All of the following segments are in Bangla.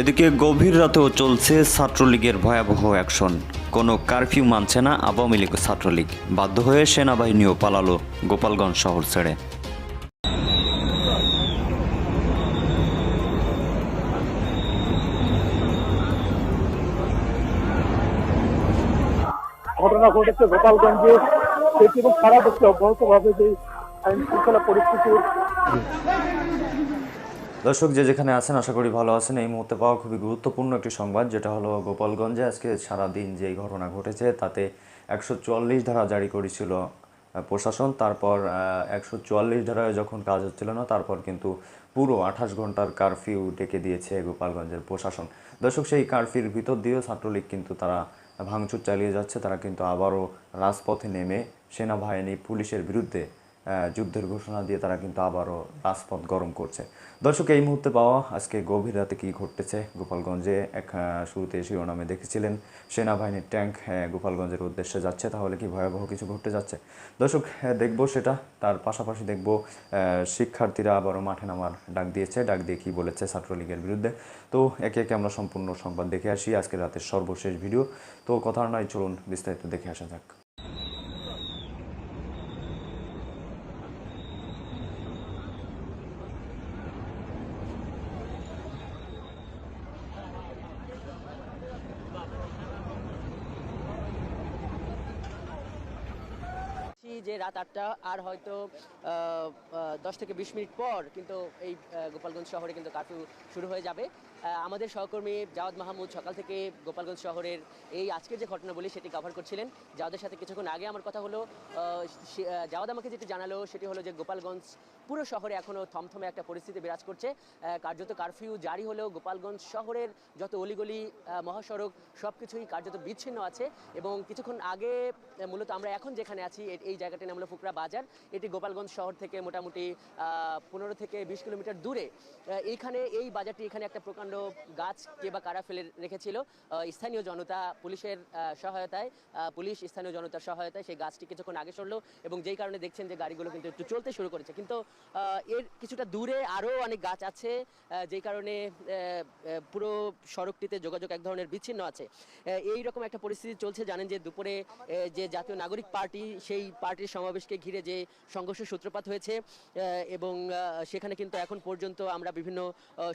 এদিকে গভীর রাতেও চলছে ছাত্রলীগের ভয়াবহ অ্যাকশন। কোনো কারফিউ মানছে না আওয়ামী লীগ ছাত্রলীগ। বাধ্য হয়ে সেনাবাহিনীও পালালো গোপালগঞ্জ শহর ছেড়ে। ঘটনা ঘটেছে গোপালগঞ্জে। সেটি এবং সারা দেশে অব্যাহতভাবে যে আইন শৃঙ্খলা পরিস্থিতির দর্শক যে যেখানে আছেন, আশা করি ভালো আছেন। এই মুহূর্তে পাওয়া খুবই গুরুত্বপূর্ণ একটি সংবাদ, যেটা হলো গোপালগঞ্জে আজকে সারা দিন যে ঘটনা ঘটেছে, তাতে একশো চুয়াল্লিশ ধারা জারি করেছিল প্রশাসন। তারপর একশো চুয়াল্লিশ ধারায় যখন কাজ হচ্ছিল না, তারপর কিন্তু পুরো আঠাশ ঘণ্টার কারফিউ ডেকে দিয়েছে গোপালগঞ্জের প্রশাসন। দর্শক, সেই কারফিউর ভিতর দিয়েও ছাত্রলীগ কিন্তু তারা ভাঙচুর চালিয়ে যাচ্ছে। তারা কিন্তু আবারও রাজপথে নেমে সেনাবাহিনী, পুলিশের বিরুদ্ধে যুদ্ধের ঘোষণা দিয়ে তারা কিন্তু আবারও রাজপথ গরম করছে। দর্শক, এই মুহূর্তে পাওয়া আজকে গভীর রাতে কী ঘটতেছে? গোপালগঞ্জে এক শুরুতে শিরোনামে দেখেছিলেন সেনাবাহিনীর ট্যাঙ্ক গোপালগঞ্জের উদ্দেশ্যে যাচ্ছে। তাহলে কি ভয়াবহ কিছু ঘটতে যাচ্ছে? দর্শক দেখব সেটা। তার পাশাপাশি দেখব শিক্ষার্থীরা আবারও মাঠে নামার ডাক দিয়েছে। ডাক দিয়ে কী বলেছে ছাত্রলীগের বিরুদ্ধে? তো একে একে আমরা সম্পূর্ণ সংবাদ দেখে আসি। আজকে রাতের সর্বশেষ ভিডিও। তো কথা নয়, চলুন বিস্তারিত দেখে আসা যাক। যে রাত আটটা, আর হয়তো দশ থেকে বিশ মিনিট পর কিন্তু এই গোপালগঞ্জ শহরে কিন্তু কারফিউ শুরু হয়ে যাবে। আমাদের সহকর্মী জাওয়াদ মাহমুদ সকাল থেকে গোপালগঞ্জ শহরের এই আজকের যে ঘটনা বলি সেটি কভার করছিলেন। জাওয়াদের সাথে কিছুক্ষণ আগে আমার কথা হলো জাওয়াদ আমাকে যেটি জানালো সেটি হলো যে গোপালগঞ্জ পুরো শহরে এখনও থমথমে একটা পরিস্থিতি বিরাজ করছে। কার্যত কারফিউ জারি হলেও গোপালগঞ্জ শহরের যত অলিগলি মহাসড়ক সব কিছুই কার্যত বিচ্ছিন্ন আছে এবং কিছুক্ষণ আগে মূলত আমরা এখন যেখানে আছি এই জায়গাটির নাম হলো ফুকরা বাজার। এটি গোপালগঞ্জ শহর থেকে মোটামুটি পনেরো থেকে বিশ কিলোমিটার দূরে। এইখানে এই বাজারটি এখানে একটা প্রকাণ্ড গাছ কে বা কারা ফেলে রেখেছিল স্থানীয় জনতা পুলিশের সহায়তায় পুলিশ স্থানীয় জনতার সহায়তায় সেই গাছটি কিছুক্ষণ আগে সরলো এবং যেই কারণে দেখছেন যে গাড়িগুলো কিন্তু একটু চলতে শুরু করেছে। কিন্তু এর কিছুটা দূরে আরও অনেক গাছ আছে যেই কারণে পুরো সড়কটিতে যোগাযোগ এক ধরনের বিচ্ছিন্ন আছে। এই রকম একটা পরিস্থিতি চলছে। জানেন যে দুপুরে যে জাতীয় নাগরিক পার্টি, সেই পার্টির সমাবেশকে ঘিরে যে সংঘর্ষ সূত্রপাত হয়েছে এবং সেখানে কিন্তু এখন পর্যন্ত আমরা বিভিন্ন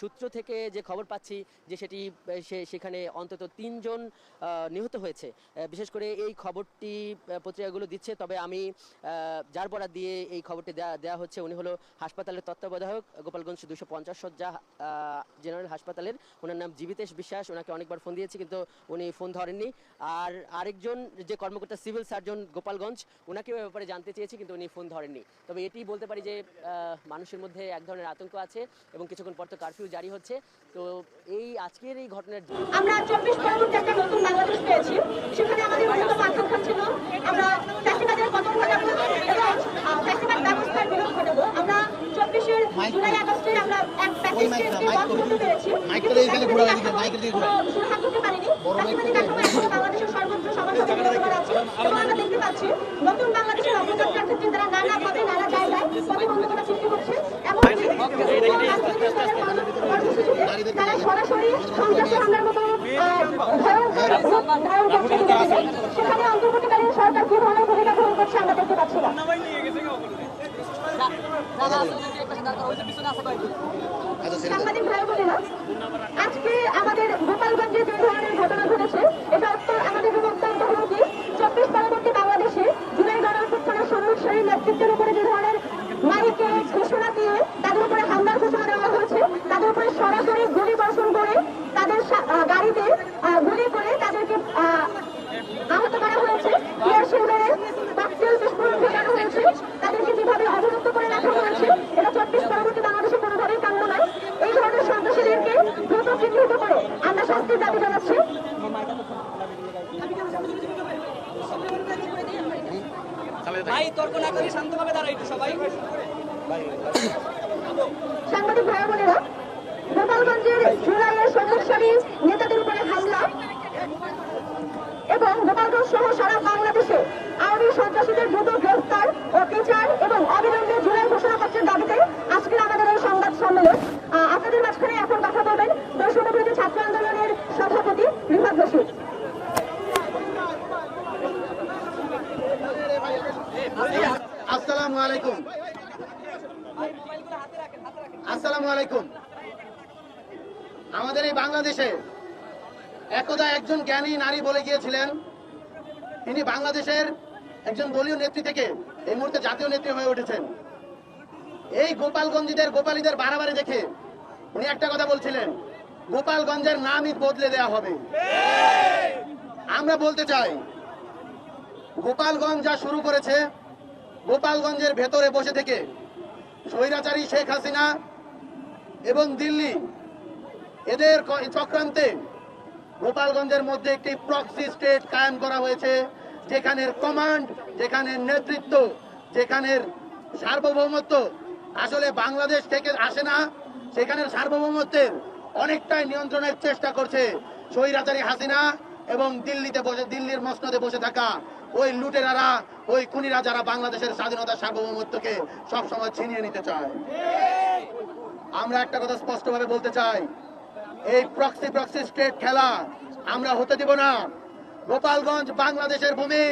সূত্র থেকে যে খবর পাচ্ছি যে সেটি সেখানে অন্তত তিনজন নিহত হয়েছে। বিশেষ করে এই খবরটি পত্রিকাগুলো দিচ্ছে। তবে আমি যার বরাদ দিয়ে এই খবরটি দেয়া দেওয়া হচ্ছে উনি হলো হাসপাতালের তত্ত্বাবধায়ক গোপালগঞ্জ দুশো পঞ্চাশ সজ্জা জেনারেল হাসপাতালের। ওনার নাম জীবিতেশ বিশ্বাস। ওনাকে অনেকবার ফোন দিয়েছি কিন্তু উনি ফোন ধরেননি। আর আরেকজন যে কর্মকর্তা, সিভিল সার্জন গোপালগঞ্জ ওনাকেও ব্যাপারে জানতে চেয়েছি কিন্তু উনি ফোন ধরেননি। তবে এটি বলতে পারি যে মানুষের মধ্যে এক ধরনের আতঙ্ক আছে এবং কিছুক্ষণ পর তো কারফিউ জারি হচ্ছে। তো এই আজকের এই ঘটনার আমরা চব্বিশ পরবর্তী একটা নতুন বাংলাদেশ পেয়েছি। সেখানে আমাদের অন্যতম আকাঙ্ক্ষা ছিল আমরা চাষিবাদের পতন ঘটাবো এবং চাষিবাদ ব্যবস্থার বিরোধ ঘটাবো আমরা চব্বিশের জুলাই আগস্টে আমরা এক প্যাকেজকে করতে পেরেছি। করতে পারিনি। এখনও বাংলাদেশের সাথে বিরোধ করা আছে। এবং আমরা দেখতে পাচ্ছি নতুন বাংলাদেশের অগ্রযাত্রার ক্ষেত্রে তারা নানা সরাসরি না আজকে আমাদের গোপালগঞ্জে যে ধরনের ঘটনা ঘটেছে এটা অত্য- আমাদের জন্য অত্যন্ত হুমকি চব্বিশ পরবর্তী বাংলাদেশে জুলাই গণঅভ্যুত্থানের সবুজ শরীর নেতৃত্বের উপরে যে ধরনের মাইকে ঘোষণা দিয়ে তাদের উপরে হামলার ঘোষণা দেওয়া হয়েছে তাদের উপরে সরাসরি গুলি বর্ষণ করে তাদের সা- আহ, গাড়িতে আহ, গুলি করে তাদেরকে আহ, আহত করা হয়েছে ইয়ারশিল মেরে ককটেল বিস্ফোরণ ঘটানো হয়েছে তাদেরকে যেভাবে অবরুদ্ধ করে রাখা হয়েছে এটা চব্বিশ পরবর্তী বাংলাদেশে কোনোভাবেই কাম্য নয় এই ধরনের সন্ত্রাসীদেরকে দ্রুত চিহ্নিত করে আমরা শাস্তির দাবি জানাচ্ছি ভাই তর্ক না করে শান্তভাবে দাঁড়াই একটু সবাই সাংবাদিক ভাই বোনেরা গোপালগঞ্জের জুলাইয়ের সন্ত্রাসী নেতাদের উপরে হামলা এবং গোপালগঞ্জ সহ সারা বাংলাদেশে আওয়ামী সন্ত্রাসীদের দ্রুত গ্রেফতার ও বিচার এবং অবিলম্বে জুলাই ঘোষণাপত্রের দাবিতে আজকের আমাদের এই সংবাদ সম্মেলন আহ, আপনাদের মাঝখানে এখন কথা বলবেন বৈষম্য বিরোধী ছাত্র আলাইকুম আসসালামু আলাইকুম আমাদের এই বাংলাদেশে একদা একজন জ্ঞানী নারী বলে গিয়েছিলেন। তিনি বাংলাদেশের একজন দলীয় নেত্রী থেকে এই মুহূর্তে জাতীয় নেত্রী হয়ে উঠেছেন। এই গোপালগঞ্জীদের গোপালীদের বাড়াবাড়ি দেখে উনি একটা কথা বলছিলেন, গোপালগঞ্জের নামই বদলে দেয়া হবে। আমরা বলতে চাই, গোপালগঞ্জ যা শুরু করেছে, গোপালগঞ্জের ভেতরে বসে থেকে স্বৈরাচারী শেখ হাসিনা এবং দিল্লি এদের চক্রান্তে গোপালগঞ্জের মধ্যে একটি প্রক্সি স্টেট কায়েম করা হয়েছে, যেখানের কমান্ড যেখানের নেতৃত্ব, যেখানের সার্বভৌমত্ব। আসলে বাংলাদেশ থেকে আসে না, সেখানের সার্বভৌমত্বের অনেকটাই নিয়ন্ত্রণের চেষ্টা করছে স্বৈরাচারী হাসিনা এবং দিল্লিতে বসে, দিল্লির মসনদে বসে থাকা ওই লুটেরারা, ওই খুনিরা যারা বাংলাদেশের স্বাধীনতা সার্বভৌমত্বকে সবসময় ছিনিয়ে নিতে চায়। আমরা একটা কথা স্পষ্টভাবে বলতে চাই এই প্রক্সি প্রক্সি স্টেট খেলা আমরা হতে দিব না। গোপালগঞ্জ বাংলাদেশের ভূমি,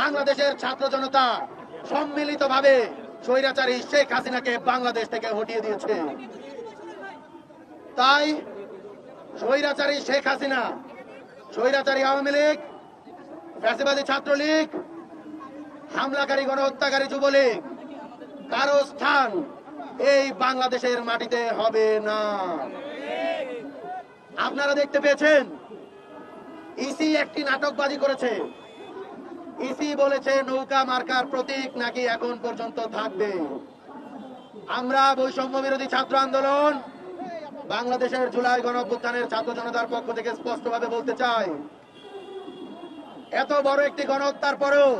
বাংলাদেশের ছাত্র জনতা সম্মিলিতভাবে স্বৈরাচারী শেখ হাসিনাকে বাংলাদেশ থেকে হটিয়ে দিয়েছে। তাই স্বৈরাচারী শেখ হাসিনা, স্বৈরাচারী আওয়ামী লীগ, ফ্যাসিবাদী ছাত্রলীগ, হামলাকারী গণহত্যাকারী যুবলীগ, কারও স্থান এই বাংলাদেশের মাটিতে হবে না। আপনারা দেখতে পেয়েছেন? ইসি একটি নাটকবাজি করেছে। ইসি বলেছে নৌকা মার্কার প্রতীক নাকি এখন পর্যন্ত থাকবে। আমরা বৈষম্য বিরোধী ছাত্র আন্দোলন বাংলাদেশের জুলাই গণ অভ্যুত্থানের ছাত্র জনতার পক্ষ থেকে স্পষ্টভাবে বলতে চাই। এত বড় একটি গণহত্যার পরেও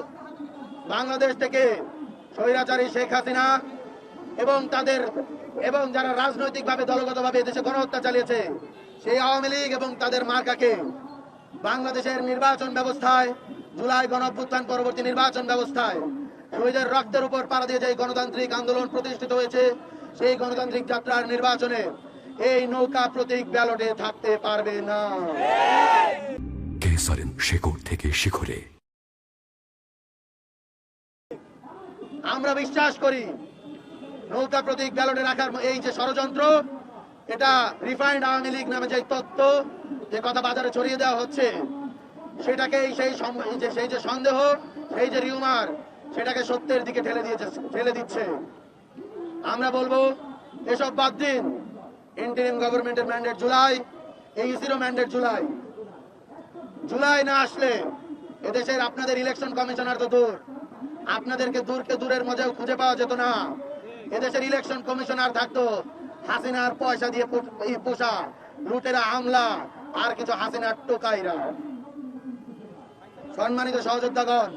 বাংলাদেশ থেকে স্বৈরাচারী শেখ হাসিনা এবং তাদের এবং যারা রাজনৈতিকভাবে, দলগতভাবে দেশে গণহত্যা চালিয়েছে সেই আওয়ামী লীগ এবং তাদের মার্কাকে বাংলাদেশের নির্বাচন ব্যবস্থায় জুলাই গণঅভ্যুত্থান পরবর্তী নির্বাচন ব্যবস্থায় শহীদের রক্তের উপর পাড়া দিয়ে যে গণতান্ত্রিক আন্দোলন প্রতিষ্ঠিত হয়েছে সেই গণতান্ত্রিক যাত্রার নির্বাচনে এই নৌকা প্রতীক ব্যালটে থাকতে পারবে না। কেসারেন শেকড় থেকে শিখরে। আমরা বিশ্বাস করি নৌকা প্রতীক ব্যালটে রাখার এই যে ষড়যন্ত্র এটা রিফাইন্ড আওয়ামী লীগ নামে যে তত্ত্ব যে কথা বাজারে ছড়িয়ে দেওয়া হচ্ছে সেটাকে সেই যে সেই যে সন্দেহ, সেই যে রিউমার সেটাকে সত্যের দিকে ঠেলে দিয়েছে, ঠেলে দিচ্ছে। আমরা বলব, এসব বাদ দিন। ইন্টারিম গভর্নমেন্টের ম্যান্ডেট জুলাই, এই ইসিরও ম্যান্ডেট জুলাই। জুলাই না আসলে এদেশের আপনাদের ইলেকশন কমিশনার তো দূর। আপনাদেরকে দূরকে দূরের মজাও খুঁজে পাওয়া যেত না। এদেশের ইলেকশন কমিশনার থাকতো। হাসিনার পয়সা দিয়ে পোষা লুটেরা আমলা আর কিছু হাসিনার টোকাইরা। সম্মানিত সহযোদ্ধাগণ,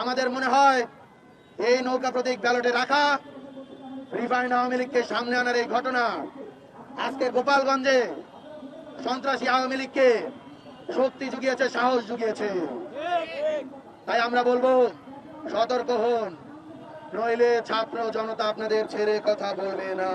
আমাদের মনে হয় এই নৌকা প্রতীক ব্যালটে রাখা রিফাইন্ড আওয়ামী লীগকে সামনে আনার এই ঘটনা, আজকে গোপালগঞ্জে সন্ত্রাসী আওয়ামী লীগকে শক্তি জুগিয়েছে, সাহস জুগিয়েছে। তাই আমরা বলব, সতর্ক হন। নইলে ছাত্র জনতা আপনাদের ছেড়ে কথা বলবে না।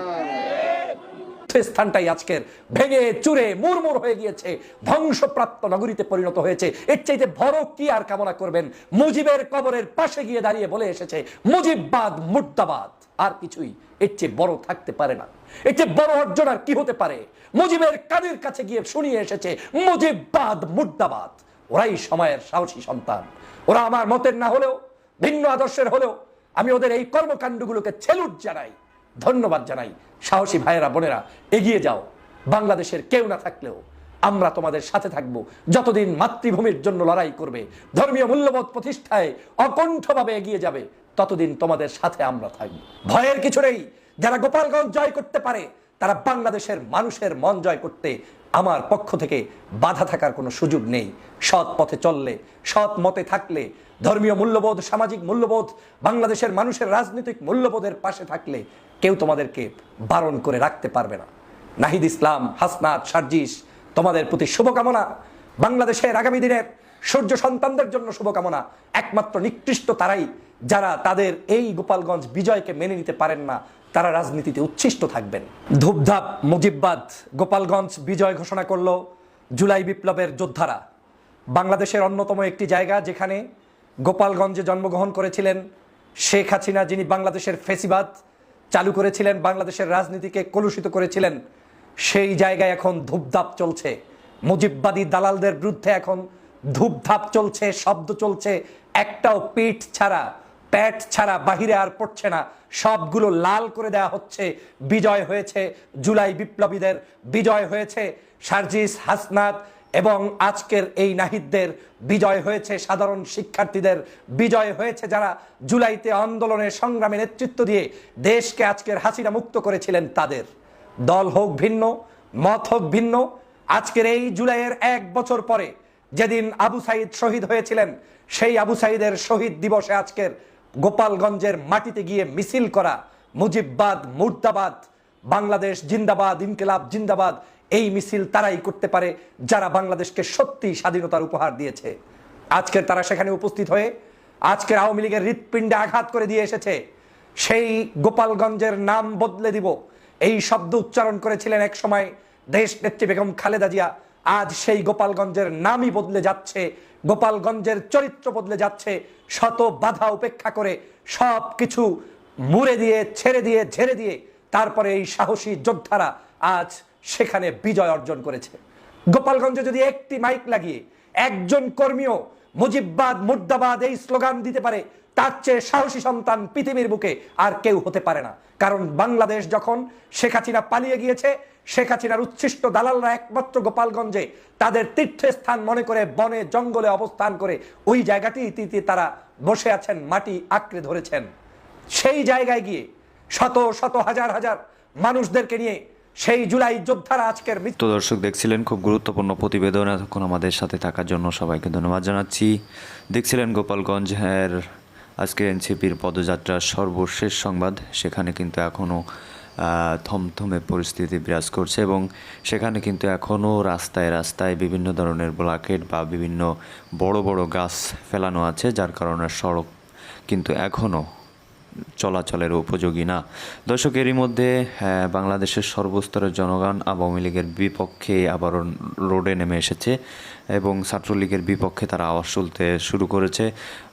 স্থানটাই আজকের ভেঙে চুরে মুরমুর হয়ে গিয়েছে, ধ্বংসপ্রাপ্ত নগরীতে পরিণত হয়েছে। এর চাইতে বড় কি আর কামনা করবেন? মুজিবের কবরের পাশে গিয়ে দাঁড়িয়ে বলে এসেছে, মুজিববাদ মুর্দাবাদ। আর কিছুই এর চেয়ে বড় থাকতে পারে না। এর চেয়ে বড় অর্জন আর কি হতে পারে? মুজিবের কানের কাছে গিয়ে শুনিয়ে এসেছে, মুজিববাদ মুর্দাবাদ। ওরাই সময়ের সাহসী সন্তান। ওরা আমার মতের না হলেও, ভিন্ন আদর্শের হলেও আমি ওদের এই কর্মকাণ্ডগুলোকে ছেলুট জানাই, ধন্যবাদ জানাই। সাহসী ভাইয়েরা, বোনেরা, এগিয়ে যাও। বাংলাদেশের কেউ না থাকলেও আমরা তোমাদের সাথে থাকব। যতদিন মাতৃভূমির জন্য লড়াই করবে, ধর্মীয় মূল্যবোধ প্রতিষ্ঠায় অকণ্ঠভাবে এগিয়ে যাবে, ততদিন তোমাদের সাথে আমরা থাকব। ভয়ের কিছু নেই। যারা গোপালগঞ্জ জয় করতে পারে তারা বাংলাদেশের মানুষের মন জয় করতে আমার পক্ষ থেকে বাধা থাকার কোনো সুযোগ নেই। সৎ পথে চললে, সৎ মতে থাকলে, ধর্মীয় মূল্যবোধ, সামাজিক মূল্যবোধ, বাংলাদেশের মানুষের রাজনৈতিক মূল্যবোধের পাশে থাকলে কেউ তোমাদেরকে বারণ করে রাখতে পারবে না। নাহিদ ইসলাম, হাসনাত, সার্জিস, তোমাদের প্রতি শুভকামনা। বাংলাদেশের আগামী দিনের সূর্য সন্তানদের জন্য শুভকামনা। একমাত্র নিকৃষ্ট তারাই যারা তাদের এই গোপালগঞ্জ বিজয়কে মেনে নিতে পারেন না, তারা রাজনীতিতে উচ্ছিষ্ট থাকবেন। ধূপধাপ মুজিববাদ গোপালগঞ্জ বিজয় ঘোষণা করল জুলাই বিপ্লবের যোদ্ধারা। বাংলাদেশের অন্যতম একটি জায়গা যেখানে গোপালগঞ্জে জন্মগ্রহণ করেছিলেন শেখ হাসিনা, যিনি বাংলাদেশের ফেসিবাদ চালু করেছিলেন, বাংলাদেশের রাজনীতিকে কলুষিত করেছিলেন। সেই জায়গায় এখন ধূপধাপ চলছে। মুজিববাদী দালালদের বিরুদ্ধে এখন ধূপধাপ চলছে, শব্দ চলছে। একটাও পিঠ ছাড়া প্যাট ছাড়া বাহিরে আর পড়ছে না। সবগুলো লাল করে দেওয়া হচ্ছে। বিজয় হয়েছে জুলাই বিপ্লবীদের। বিজয় হয়েছে সার্জিস হাসনাত এবং আজকের এই নাহিদদের। বিজয় হয়েছে সাধারণ শিক্ষার্থীদের। বিজয় হয়েছে যারা জুলাইতে আন্দোলনের সংগ্রামে নেতৃত্ব দিয়ে দেশকে আজকের হাসিনা মুক্ত করেছিলেন তাদের। দল হোক ভিন্ন, মত হোক ভিন্ন, আজকের এই জুলাইয়ের এক বছর পরে যেদিন আবু সাইদ শহীদ হয়েছিলেন, সেই আবু সাইদের শহীদ দিবসে আজকের গোপালগঞ্জের মাটিতে গিয়ে মিছিল করা, মুজিববাদ, মুর্দাবাদ, বাংলাদেশ জিন্দাবাদ, ইনকিলাব জিন্দাবাদ, এই মিছিল তারাই করতে পারে যারা বাংলাদেশকে সত্যি স্বাধীনতার উপহার দিয়েছে। আজকের তারা সেখানে উপস্থিত হয়ে আজকের আওয়ামী লীগের হৃৎপিণ্ডে আঘাত করে দিয়ে এসেছে। সেই গোপালগঞ্জের নাম বদলে দিব। এই শব্দ উচ্চারণ করেছিলেন এক সময় দেশ নেত্রী বেগম খালেদা জিয়া। আজ সেই গোপালগঞ্জের নামই বদলে যাচ্ছে গোপালগঞ্জের চরিত্র বদলে যাচ্ছে। শত বাধা উপেক্ষা করে সব কিছু মুড়ে দিয়ে, ছেড়ে দিয়ে, ঝেড়ে দিয়ে তারপরে এই সাহসী যোদ্ধারা আজ সেখানে বিজয় অর্জন করেছে। গোপালগঞ্জে যদি একটি মাইক লাগিয়ে একজন কর্মীও মুজিববাদ, মুর্দাবাদ এই স্লোগান দিতে পারে, তার চেয়ে সাহসী সন্তান পৃথিবীর বুকে আর কেউ হতে পারে না। কারণ বাংলাদেশ যখন শেখ হাসিনা পালিয়ে গিয়েছে শেখ হাসিনার উচ্ছিষ্ট দালালরা একমাত্র গোপালগঞ্জে তাদের তীর্থস্থান মনে করে বনে জঙ্গলে অবস্থান করে ওই জায়গাটিতে তারা বসে আছেন, মাটি আঁকড়ে ধরেছেন। সেই জায়গায় গিয়ে শত শত হাজার হাজার মানুষদেরকে নিয়ে সেই জুলাই যোদ্ধারা আজকের মৃত্যু দর্শক, দেখছিলেন খুব গুরুত্বপূর্ণ প্রতিবেদন। এতক্ষণ আমাদের সাথে থাকার জন্য সবাইকে ধন্যবাদ জানাচ্ছি। দেখছিলেন গোপালগঞ্জের আজকে এনসিপির পদযাত্রার সর্বশেষ সংবাদ। সেখানে কিন্তু এখনও থমথমে পরিস্থিতি বিরাজ করছে এবং সেখানে কিন্তু এখনও রাস্তায় রাস্তায় বিভিন্ন ধরনের ব্লকেট বা বিভিন্ন বড় বড় গাছ ফেলানো আছে, যার কারণে সড়ক কিন্তু এখনও চলাচলের উপযোগী না। দর্শক, এরই মধ্যে বাংলাদেশের সর্বস্তরের জনগণ আওয়ামী লীগের বিপক্ষে আবারও রোডে নেমে এসেছে। এবং ছাত্রলীগের বিপক্ষে তারা আওয়াজ তুলতে শুরু করেছে।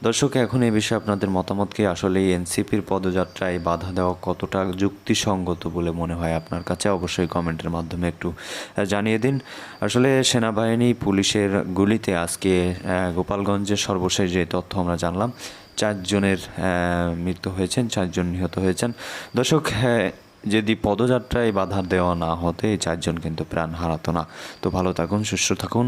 দর্শক, এখন এই বিষয়ে আপনাদের মতামতকে আসলে এনসিপির পদযাত্রায় বাধা দেওয়া কতটা যুক্তিসঙ্গত বলে মনে হয় আপনার কাছে? অবশ্যই কমেন্টের মাধ্যমে একটু জানিয়ে দিন। আসলে সেনাবাহিনী পুলিশের গুলিতে আজকে গোপালগঞ্জের সর্বশেষ যে তথ্য আমরা জানলাম চারজনের মৃত্যু হয়েছেন চারজন নিহত হয়েছেন। দর্শক যদি পদযাত্রায় বাধা দেওয়া না হতে চারজন কিন্তু প্রাণ হারাতো না। তো ভালো থাকুন, সুস্থ থাকুন।